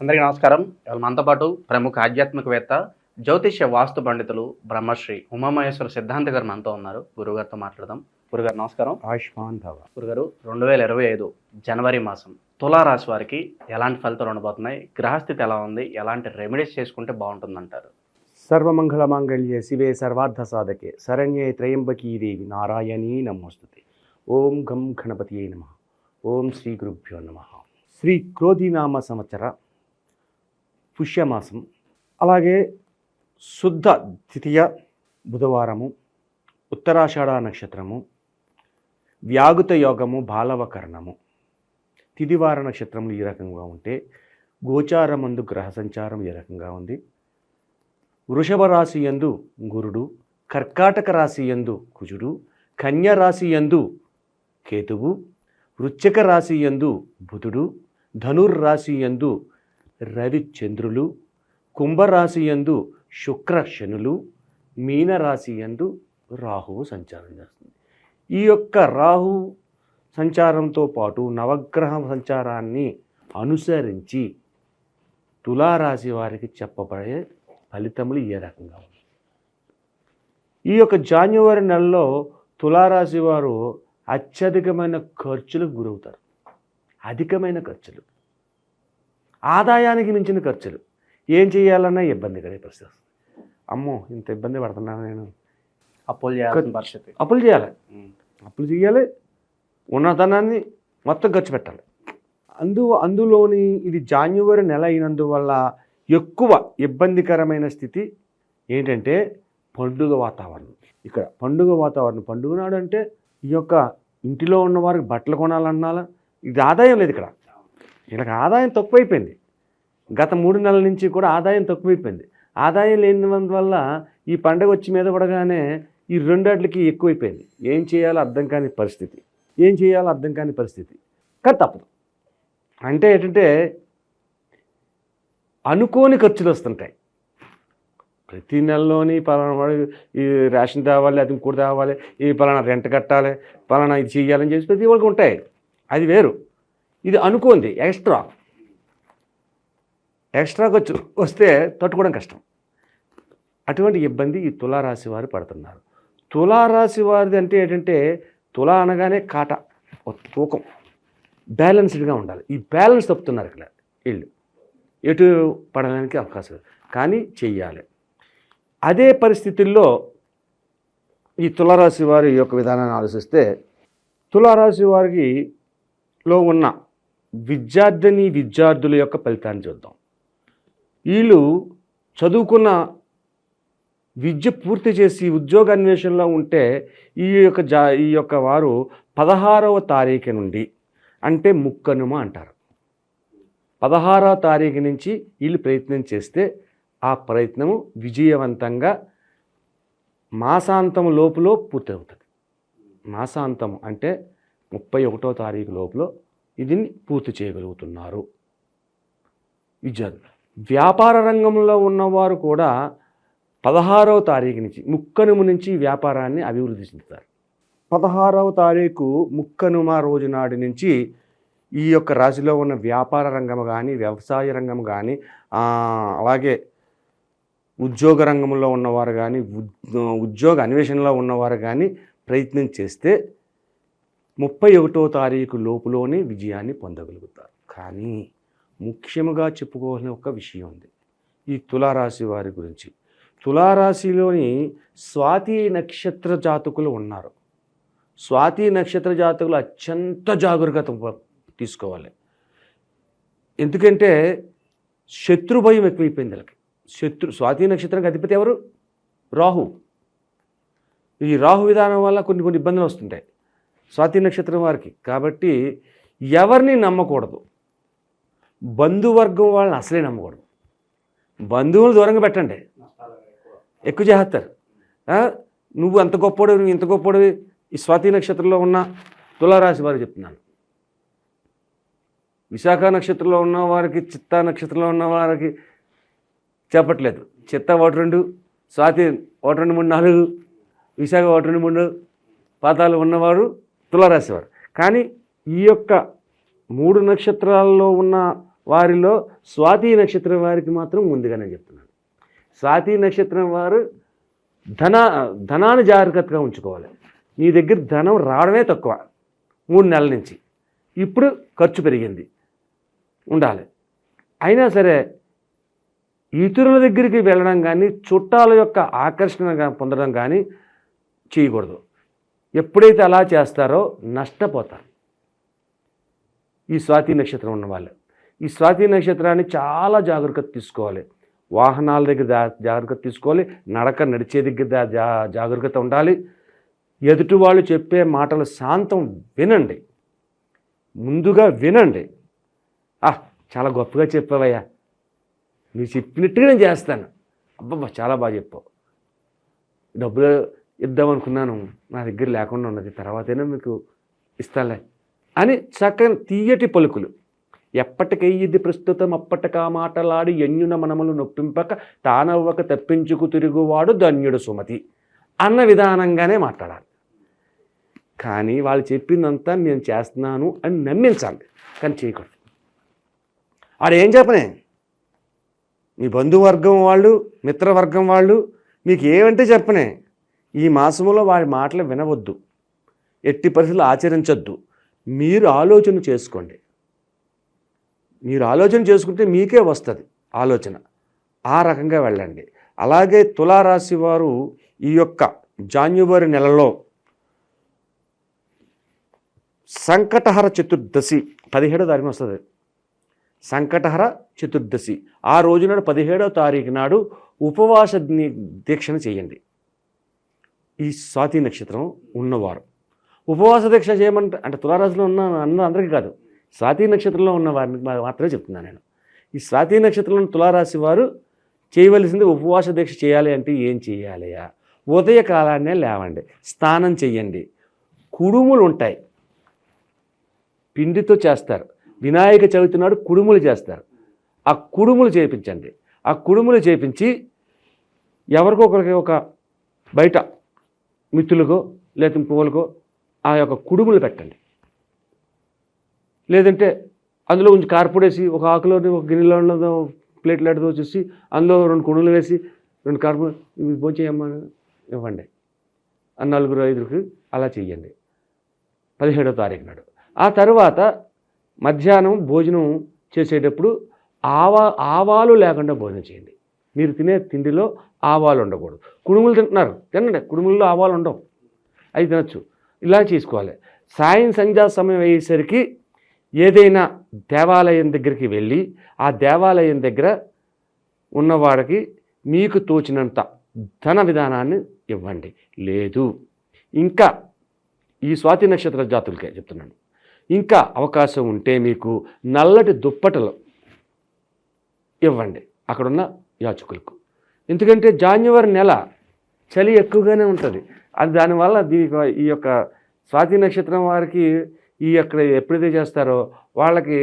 అందరికీ నమస్కారం. ఇవాళ మనతో పాటు ప్రముఖ ఆధ్యాత్మికవేత్త జ్యోతిష్య వాస్తు పండితులు బ్రహ్మశ్రీ ఉమామహేశ్వర సిద్ధాంత గారు మనతో ఉన్నారు. గురుగారితో మాట్లాడదాం. గురుగారు నమస్కారం. ఆయుష్మాన్ భవ. గురుగారు రెండు వేల ఇరవై ఐదు జనవరి మాసం తులారాశి వారికి ఎలాంటి ఫలితాలు ఉండబోతున్నాయి? గ్రహస్థితి ఎలా ఉంది? ఎలాంటి రెమెడీస్ చేసుకుంటే బాగుంటుందంటారు? సర్వమంగళ మాంగళ్యే శివే సర్వార్థ సాధకే శరణ్యే త్రయంబకీ దేవి నారాయణీ నమోస్తుతే. ఓం గం గణపతియే నమ. ఓం శ్రీ గురుభ్యో నమ. శ్రీ క్రోధినామ సంవత్సర పుష్యమాసం అలాగే శుద్ధ ద్వితీయ బుధవారము ఉత్తరాషాఢ నక్షత్రము వ్యాగుత యోగము బాలవకరణము. తిదివార నక్షత్రములు ఈ రకంగా ఉంటే గోచారమందు గ్రహ సంచారం ఈ రకంగా ఉంది. వృషభ రాశి యందు గురుడు కర్కాటక రాశి యందు కుజుడు కన్య రాశి యందు కేతువు వృశ్చిక రాశి యందు బుధుడు ధనుర్ రాశి యందు రవి చంద్రులు కుంభరాశి యందు శుక్ర శనులు మీనరాశియందు రాహువు సంచారం చేస్తుంది. ఈ యొక్క రాహు సంచారంతో పాటు నవగ్రహ సంచారాన్ని అనుసరించి తులారాశి వారికి చెప్పబడే ఫలితములు ఏ రకంగా ఉన్నాయి? ఈ యొక్క జాన్యువరి నెలలో తులారాశి వారు అత్యధికమైన ఖర్చులకు గురవుతారు. అధికమైన ఖర్చులు. ఆదాయానికి మించిన ఖర్చులు. ఏం చేయాలన్నా ఇబ్బంది కలిగే పరిస్థితి వస్తుంది. అమ్మో ఇంత ఇబ్బంది పడుతున్నాను నేను. అప్పులు చేయాల్సిన పరిస్థితి. అప్పులు చేయాలి. అప్పులు చేయాలి. ఉన్న ధనాన్ని మొత్తం ఖర్చు పెట్టాలి. అందు అందులోని ఇది జాన్యువరి నెల అయినందువల్ల ఎక్కువ ఇబ్బందికరమైన స్థితి ఏంటంటే పండుగ వాతావరణం. ఇక్కడ పండుగ వాతావరణం. పండుగ నాడు అంటే ఈ యొక్క ఇంటిలో ఉన్న వారికి బట్టలు కొనాలన్నాలా? ఇది ఆదాయం లేదు ఇక్కడ. వీళ్ళకి ఆదాయం తక్కువైపోయింది. గత మూడు నెలల నుంచి కూడా ఆదాయం తక్కువైపోయింది. ఆదాయం లేనివల్ల ఈ పండగ వచ్చి మీద పడగానే ఈ రెండాట్లకి ఎక్కువైపోయింది. ఏం చేయాలో అర్థం కాని పరిస్థితి. ఏం చేయాలో అర్థం కాని పరిస్థితి. కానీ తప్పదు. అంటే ఏంటంటే అనుకోని ఖర్చులు వస్తుంటాయి. ప్రతి నెలలోని పలానా వాడు ఈ రేషన్ తేవాలి అది ఇంకోటి తేవాలి ఈ పలానా రెంట్ కట్టాలి పలానా ఇది చేయాలని చెప్పి ప్రతి వాళ్ళకి ఉంటాయి. అది వేరు. ఇది అనుకోంది ఎక్స్ట్రా. ఎక్స్ట్రా ఖర్చు వస్తే తట్టుకోవడం కష్టం. అటువంటి ఇబ్బంది ఈ తులారాశి వారు పడుతున్నారు. తులారాశి వారిది అంటే ఏంటంటే తులా అనగానే కాట ఒక తూకం. బ్యాలెన్స్డ్గా ఉండాలి. ఈ బ్యాలెన్స్ తప్పుతున్నారు ఇక్కడ వీళ్ళు. ఎటు పడడానికి అవకాశం కానీ చెయ్యాలి. అదే పరిస్థితుల్లో ఈ తులారాశి వారి యొక్క విధానాన్ని ఆలోచిస్తే తులారాశి వారికి లో ఉన్న విద్యార్థిని విద్యార్థుల యొక్క ఫలితాన్ని చూద్దాం. వీళ్ళు చదువుకున్న విద్య పూర్తి చేసి ఉద్యోగ అన్వేషణలో ఉంటే ఈ యొక్క జా ఈ యొక్క వారు పదహారవ తారీఖు నుండి అంటే ముక్కనుమ అంటారు. పదహారవ తారీఖు నుంచి వీళ్ళు ప్రయత్నం చేస్తే ఆ ప్రయత్నము విజయవంతంగా మాసాంతం లోపులో పూర్తవుతుంది. మాసాంతం అంటే ముప్పై ఒకటో తారీఖు లోపల ఇది పూర్తి చేయగలుగుతున్నారు. విద్యార్థులు వ్యాపార రంగంలో ఉన్నవారు కూడా పదహారవ తారీఖు నుంచి ముక్కనుమ నుంచి వ్యాపారాన్ని అభివృద్ధి చెందుతారు. పదహారవ తారీఖు ముక్కనుమ రోజు నాటి నుంచి ఈ యొక్క రాశిలో ఉన్న వ్యాపార రంగం కానీ వ్యవసాయ రంగం కానీ అలాగే ఉద్యోగ రంగంలో ఉన్నవారు కానీ ఉద్- ఉద్యోగ అన్వేషణలో ఉన్నవారు కానీ ప్రయత్నం చేస్తే ముప్పై ఒకటో తారీఖు లోపులోనే విజయాన్ని పొందగలుగుతారు. కానీ ముఖ్యముగా చెప్పుకోవాల్సిన ఒక విషయం ఉంది. ఈ తులారాశి వారి గురించి. తులారాశిలోని స్వాతి నక్షత్ర జాతకులు ఉన్నారు. స్వాతి నక్షత్ర జాతకులు అత్యంత జాగ్రత్త తీసుకోవాలి. ఎందుకంటే శత్రు భయం ఎక్కువైపోయింది వాళ్ళకి. శత్రు స్వాతి నక్షత్రానికి అధిపతి ఎవరు? రాహు. ఈ రాహు విధానం వల్ల కొన్ని కొన్ని ఇబ్బందులు వస్తుంటాయి. స్వాతి నక్షత్రం వారికి. కాబట్టి ఎవరిని నమ్మకూడదు. బంధువర్గం వాళ్ళని అసలే నమ్మకూడదు. బంధువులు దూరంగా పెట్టండి. ఎక్కువ చేస్తారు. నువ్వు అంత గొప్పడు నువ్వు ఇంత గొప్పడు. ఈ స్వాతి నక్షత్రంలో ఉన్న తులారాశి వారికి చెప్తున్నాను. విశాఖ నక్షత్రంలో ఉన్న వారికి చిత్తా నక్షత్రంలో ఉన్న వారికి చెప్పట్లేదు. చిత్త ఒకటి రెండు స్వాతి ఒకటి రెండు మూడు నాలుగు విశాఖ ఒకటి రెండు మూడు పాతాలు ఉన్నవారు తులారాశివారు. కానీ ఈ యొక్క మూడు నక్షత్రాల్లో ఉన్న వారిలో స్వాతి నక్షత్రం వారికి మాత్రం ముందుగానే చెప్తున్నాను స్వాతి నక్షత్రం వారు ధన ధనాన్ని జాగ్రత్తగా ఉంచుకోవాలి. నీ దగ్గర ధనం రావడమే తక్కువ మూడు నెలల నుంచి. ఇప్పుడు ఖర్చు పెరిగింది. ఉండాలి. అయినా సరే ఇతరుల దగ్గరికి వెళ్ళడం కానీ చుట్టాల యొక్క ఆకర్షణగా పొందడం కానీ చేయకూడదు. ఎప్పుడైతే అలా చేస్తారో నష్టపోతారు. ఈ స్వాతి నక్షత్రం ఉన్న వాళ్ళు ఈ స్వాతి నక్షత్రాన్ని చాలా జాగ్రత్త తీసుకోవాలి. వాహనాల దగ్గర జాగ్రత్త తీసుకోవాలి. నడక నడిచే దగ్గర జా- జాగ్రత్త ఉండాలి. ఎదుటి వాళ్ళు చెప్పే మాటలు శాంతం వినండి. ముందుగా వినండి. ఆ చాలా గొప్పగా చెప్పావయ్యా. నువ్వు చెప్పినట్టుగా నేను చేస్తాను. అబ్బబ్బా చాలా బాగా చెప్పావు. డబ్బులు ఇద్దామనుకున్నాను నా దగ్గర లేకుండా ఉన్నది. తర్వాతైనా మీకు ఇస్తాలే. అని చక్కని తీయటి పలుకులు. ఎప్పటికయ్యిది ప్రస్తుతం అప్పటికా మాటలాడి ఎన్యున మనములు నొప్పింపక తానవ్వక తప్పించుకు తిరుగువాడు ధన్యుడు సుమతి అన్న విధానంగానే మాట్లాడాలి. కానీ వాళ్ళు చెప్పిందంతా నేను చేస్తున్నాను అని నమ్మించాలి. కానీ చేయకూడదు. ఆడు ఏం చెప్పనే మీ బంధువర్గం వాళ్ళు మిత్రవర్గం వాళ్ళు మీకు ఏమంటే చెప్పనే ఈ మాసంలో వారి మాటలు వినవద్దు. ఎట్టి పరిస్థితులు ఆచరించొద్దు. మీరు ఆలోచన చేసుకోండి. మీరు ఆలోచన చేసుకుంటే మీకే వస్తుంది ఆలోచన. ఆ రకంగా వెళ్ళండి. అలాగే తులారాశి వారు ఈ యొక్క జాన్యువరి నెలలో సంకటహర చతుర్దశి పదిహేడో తారీఖున వస్తుంది. సంకటహర చతుర్దశి. ఆ రోజు నాడు పదిహేడో తారీఖు నాడు ఉపవాస దీక్షను చేయండి. ఈ స్వాతి నక్షత్రం ఉన్నవారు. ఉపవాస దీక్ష చేయమంటే అంటే తులారాశిలో ఉన్న అన్న అందరికీ కాదు. స్వాతి నక్షత్రంలో ఉన్న వారిని మాత్రమే చెప్తున్నాను నేను. ఈ స్వాతి నక్షత్రంలో తులారాశి వారు చేయవలసింది ఉపవాస దీక్ష చేయాలి అంటే ఏం చేయాలియా ఉదయకాలాన్నే లేవండి. స్నానం చెయ్యండి. కుడుములు ఉంటాయి. పిండితో చేస్తారు. వినాయక చవితి నాడు కుడుములు చేస్తారు. ఆ కుడుములు చేయించండి ఆ కుడుములు చేయించి ఎవరికో ఒకరికి ఒక బయట మిత్రులకో లేదా పువ్వులకో ఆ యొక్క కుడుములు పెట్టండి. లేదంటే అందులో కొంచెం కార్పొడేసి ఒక ఆకులో ఒక గిన్నెలో ఉన్నదో ప్లేట్లు ఎడదో చూసి అందులో రెండు కుడుములు వేసి రెండు కార్పు ఇవి భోంచేయమ్మా ఇవ్వండి. నలుగురు ఐదుగురికి అలా చెయ్యండి. పదిహేడో తారీఖు నాడు. ఆ తర్వాత మధ్యాహ్నం భోజనం చేసేటప్పుడు ఆవా ఆవాలు లేకుండా భోజనం చేయండి. మీరు తినే తిండిలో ఆవాలు ఉండకూడదు. కుడుములు తింటున్నారు. తినండి. కుడుముల్లో ఆవాలు ఉండవు. అవి తినచ్చు. ఇలా చేసుకోవాలి. సాయం సంధ్యా సమయం అయ్యేసరికి ఏదైనా దేవాలయం దగ్గరికి వెళ్ళి ఆ దేవాలయం దగ్గర ఉన్నవాడికి మీకు తోచినంత ధన విధానాన్ని ఇవ్వండి. లేదు. ఇంకా ఈ స్వాతి నక్షత్ర జాతులకే చెప్తున్నాను. ఇంకా అవకాశం ఉంటే మీకు నల్లటి దుప్పటలు ఇవ్వండి. అక్కడున్న యాచకులకు. ఎందుకంటే జాన్యువరి నెల చలి ఎక్కువగానే ఉంటుంది. అది దానివల్ల దీనికి ఈ యొక్క స్వాతి నక్షత్రం వారికి ఈ యొక్క ఎప్పుడైతే చేస్తారో వాళ్ళకి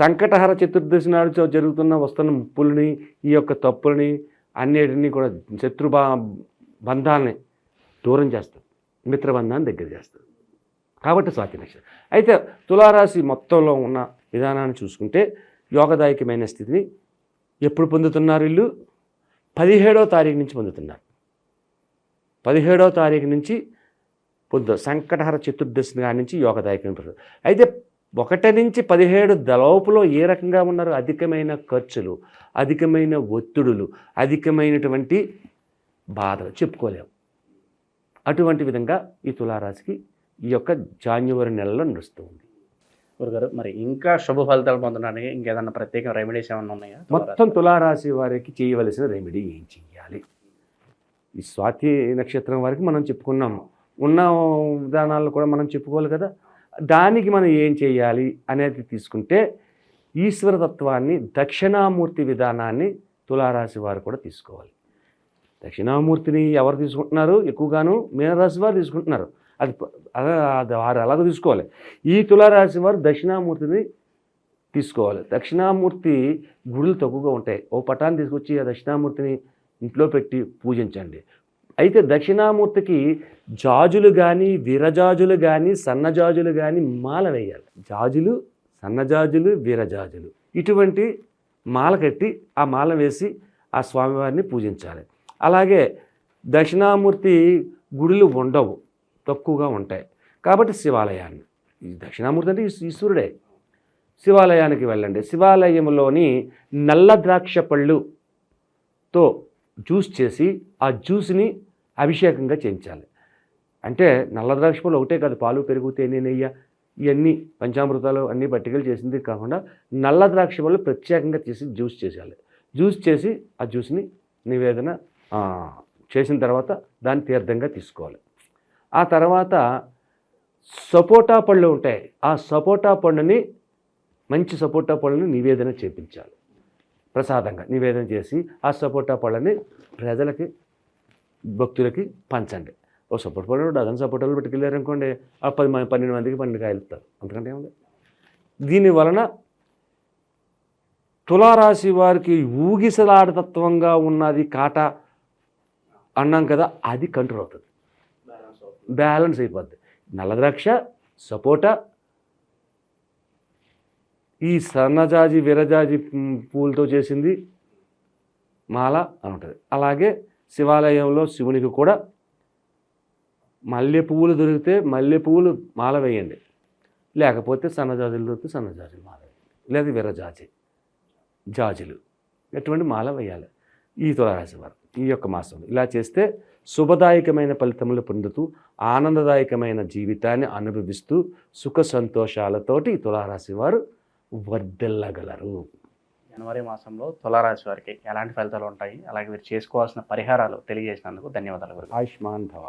సంకటహర చతుర్దశి నాడు జరుగుతున్న వస్తున్న ముప్పుల్ని ఈ యొక్క తప్పుల్ని అన్నిటినీ కూడా శత్రు బంధాలని దూరం చేస్తారు. మిత్రబంధాన్ని దగ్గర చేస్తారు. కాబట్టి స్వాతి నక్షత్రం. అయితే తులారాశి మొత్తంలో ఉన్న విధానాన్ని చూసుకుంటే యోగదాయకమైన స్థితిని ఎప్పుడు పొందుతున్నారు వీళ్ళు పదిహేడవ తారీఖు నుంచి పొందుతున్నారు. పదిహేడవ తారీఖు నుంచి పొద్దు సంకటహర చతుర్దశి కాడి నుంచి యోగదాయకం అయితే ఒకటి నుంచి పదిహేడు దలోపులో ఏ రకంగా ఉన్నారు? అధికమైన ఖర్చులు అధికమైన ఒత్తిడులు అధికమైనటువంటి బాధలు చెప్పుకోలేము అటువంటి విధంగా ఈ తులారాశికి ఈ యొక్క జాన్యువరి నెలలో నడుస్తుంది గురుగారు మరి ఇంకా శుభ ఫలితాలు పొందడానికి ఇంకేదన్నా ప్రత్యేక రెమెడీస్ ఏమైనా ఉన్నాయా? మొత్తం తులారాశి వారికి చేయవలసిన రెమెడీ ఏం చెయ్యాలి? ఈ స్వాతి నక్షత్రం వారికి మనం చెప్పుకున్నాము. ఉన్న విధానాలు కూడా మనం చెప్పుకోవాలి కదా. దానికి మనం ఏం చేయాలి అనేది తీసుకుంటే ఈశ్వరతత్వాన్ని దక్షిణామూర్తి విధానాన్ని తులారాశి వారు కూడా తీసుకోవాలి. దక్షిణామూర్తిని ఎవరు తీసుకుంటున్నారు? ఎక్కువగాను మీనరాశి వారు తీసుకుంటున్నారు. అది అలా అది వారు అలాగ తీసుకోవాలి. ఈ తులారాశి వారు దక్షిణామూర్తిని తీసుకోవాలి. దక్షిణామూర్తి గుడులు తక్కువగా ఉంటాయి. ఓ పటాన్ని తీసుకొచ్చి ఆ దక్షిణామూర్తిని ఇంట్లో పెట్టి పూజించండి. అయితే దక్షిణామూర్తికి జాజులు కానీ విరజాజులు కానీ సన్నజాజులు కానీ మాల వేయాలి. జాజులు సన్నజాజులు వీరజాజులు. ఇటువంటి మాల కట్టి ఆ మాల వేసి ఆ స్వామివారిని పూజించాలి. అలాగే దక్షిణామూర్తి గుడులు ఉండవు. తక్కువగా ఉంటాయి. కాబట్టి శివాలయాన్ని. ఈ దక్షిణామూర్తి అంటే ఈశ్వరుడే. శివాలయానికి వెళ్ళండి. శివాలయంలోని నల్ల ద్రాక్ష పళ్ళుతో జ్యూస్ చేసి ఆ జ్యూస్ని అభిషేకంగా చేయించాలి. అంటే నల్ల ద్రాక్ష పళ్ళు ఒకటే కాదు పాలు పెరుగు తేనె నెయ్యి ఇవన్నీ పంచామృతాలు అన్నీ పట్టికలు చేసింది కాకుండా నల్ల ద్రాక్ష పళ్ళు ప్రత్యేకంగా చేసి జ్యూస్ చేసేయాలి. జ్యూస్ చేసి ఆ జ్యూస్ని నివేదన చేసిన తర్వాత దాన్ని తీర్థంగా తీసుకోవాలి. ఆ తర్వాత సపోటా పళ్ళు ఉంటాయి. ఆ సపోటా పండుని మంచి సపోటా పళ్ళని నివేదన చేపించాలి. ప్రసాదంగా నివేదన చేసి ఆ సపోటా పళ్ళని ప్రజలకి భక్తులకి పంచండి. ఓ సపోటా పళ్ళు డజన్ సపోటాలు పెట్టుకెళ్ళారు అనుకోండి ఆ పది మంది పన్నెండు మందికి పన్నెండు కాయలు ఇస్తారు అంతకంటే ఏముంది? దీని వలన తులారాశి వారికి ఊగిసలాడతత్వంగా ఉన్నది కాట అన్నాం కదా అది కంట్రోల్ అవుతుంది. బ్యాలెన్స్ అయిపోద్ది. నల్లద్రాక్ష సపోటా ఈ సన్నజాజి విరజాజి పూలతో చేసింది మాల అని ఉంటుంది. అలాగే శివాలయంలో శివునికి కూడా మల్లె పువ్వులు దొరికితే మల్లె పువ్వులు మాల వేయండి. లేకపోతే సన్నజాజులు దొరికితే సన్నజాజులు మాల వేయండి. లేదా విరజాజి జాజులు ఎటువంటి మాల వేయాలి. ఈ తులారాశి వారు. ఈ యొక్క మాసంలో. ఇలా చేస్తే శుభదాయకమైన ఫలితములు పొందుతూ ఆనందదాయకమైన జీవితాన్ని అనుభవిస్తూ సుఖ సంతోషాలతోటి తులారాశి వారు వర్ధిల్లగలరు. జనవరి మాసంలో తులారాశి వారికి ఎలాంటి ఫలితాలు ఉంటాయి? అలాగే వీరు చేసుకోవాల్సిన పరిహారాలు తెలియజేసినందుకు ధన్యవాదాలు ఆయుష్మాన్ భవ.